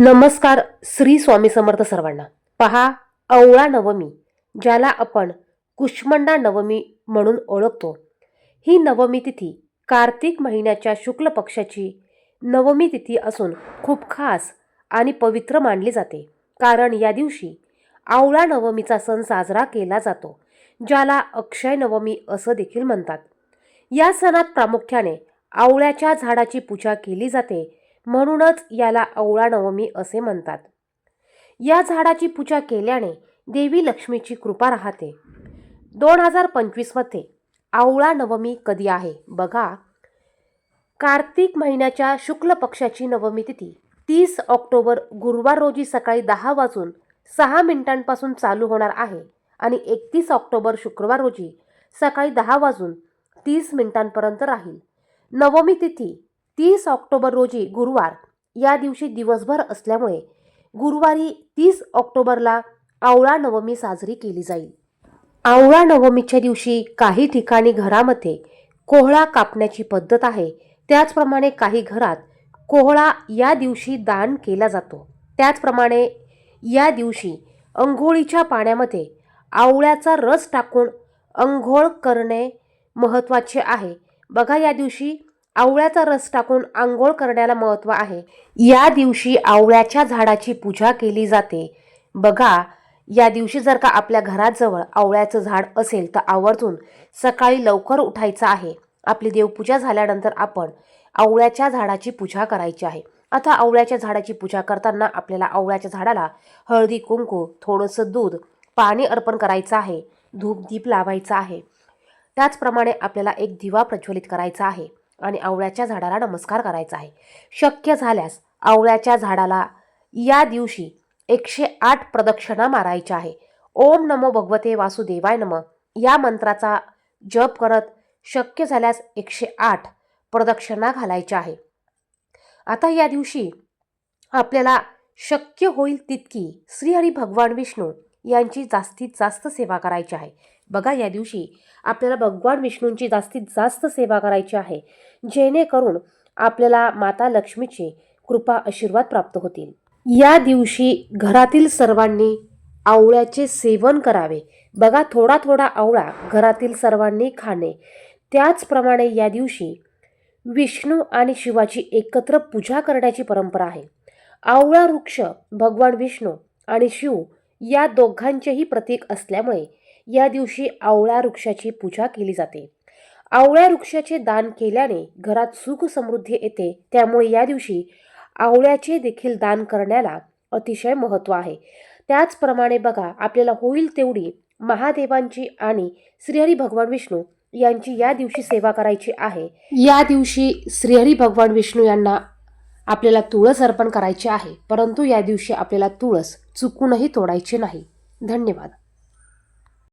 नमस्कार श्री स्वामी समर्थ सर्वांना. पहा अवळा नवमी ज्याला आपण कुष्मंडा नवमी म्हणून ओळखतो. ही नवमी तिथी कार्तिक महिन्याच्या शुक्ल पक्षाची नवमी तिथी असून खूप खास आणि पवित्र मानली जाते. कारण या दिवशी आवळा नवमीचा सण साजरा केला जातो ज्याला अक्षय नवमी असं देखील म्हणतात. या सणात प्रामुख्याने आवळ्याच्या झाडाची पूजा केली जाते म्हणूनच याला अवळा नवमी असे म्हणतात. या झाडाची पूजा केल्याने देवी लक्ष्मीची कृपा राहते. दोन हजार पंचवीसमध्ये आवळा नवमी कधी आहे बघा. कार्तिक महिन्याच्या शुक्ल पक्षाची नवमी तिथी तीस ऑक्टोबर गुरुवार रोजी सकाळी दहा वाजून सहा मिनिटांपासून चालू होणार आहे आणि एकतीस ऑक्टोबर शुक्रवार रोजी सकाळी दहा वाजून तीस मिनिटांपर्यंत राहील. नवमी तिथी तीस ऑक्टोबर रोजी गुरुवार या दिवशी दिवसभर असल्यामुळे गुरुवारी तीस ऑक्टोबरला आवळा नवमी साजरी केली जाईल. आवळा नवमीच्या दिवशी काही ठिकाणी घरामध्ये कोहळा कापण्याची पद्धत आहे. त्याचप्रमाणे काही घरात कोहळा या दिवशी दान केला जातो. त्याचप्रमाणे या दिवशी अंघोळीच्या पाण्यामध्ये आवळ्याचा रस टाकून अंघोळ करणे महत्त्वाचे आहे. बघा या दिवशी आवळ्याचा रस टाकून आंघोळ करण्याला महत्त्व आहे. या दिवशी आवळ्याच्या झाडाची पूजा केली जाते. बघा या दिवशी जर का आपल्या घराजवळ आवळ्याचं झाड असेल तर आवर्जून सकाळी लवकर उठायचं आहे. आपली देवपूजा झाल्यानंतर आपण आवळ्याच्या झाडाची पूजा करायची आहे. आता आवळ्याच्या झाडाची पूजा करताना आपल्याला आवळ्याच्या झाडाला हळदी कुंकू थोडंसं दूध पाणी अर्पण करायचं आहे. धूप दीप लावायचा आहे. त्याचप्रमाणे आपल्याला एक दिवा प्रज्वलित करायचा आहे. आणि आवळ्याच्या झाडाला नमस्कार करायचा आहे. शक्य झाल्यास आवळ्याच्या झाडाला या दिवशी एकशे आठ प्रदक्षिणा मारायच्या आहे. ओम नमो भगवते वासुदेवाय नम. या मंत्राचा जप करत शक्य झाल्यास एकशे आठ प्रदक्षिणा घालायच्या आहे. आता या दिवशी आपल्याला शक्य होईल तितकी श्रीहरी भगवान विष्णू यांची जास्तीत जास्त सेवा करायची आहे. बघा या दिवशी आपल्याला भगवान विष्णूंची जास्तीत जास्त सेवा करायची आहे जेणेकरून आपल्याला माता लक्ष्मीची कृपा आशीर्वाद प्राप्त होतील. या दिवशी घरातील सर्वांनी आवळ्याचे सेवन करावे. बघा थोडा थोडा आवळा घरातील सर्वांनी खाणे. त्याचप्रमाणे या दिवशी विष्णू आणि शिवाची एकत्र पूजा करण्याची परंपरा आहे. आवळा वृक्ष भगवान विष्णू आणि शिव या दोघांचेही प्रतीक असल्यामुळे या दिवशी आवळा वृक्षाची पूजा केली जाते. आवळ्या वृक्षाचे दान केल्याने घरात सुख समृद्धी येते. त्यामुळे या दिवशी आवळ्याचे देखील दान करण्याला अतिशय महत्त्व आहे. त्याचप्रमाणे बघा आपल्याला होईल तेवढी महादेवांची आणि श्रीहरी भगवान विष्णू यांची या दिवशी सेवा करायची आहे. या दिवशी श्रीहरी भगवान विष्णू यांना आपल्याला तुळस अर्पण करायचे आहे. परंतु या दिवशी आपल्याला तुळस चुकूनही तोडायची नाही. धन्यवाद.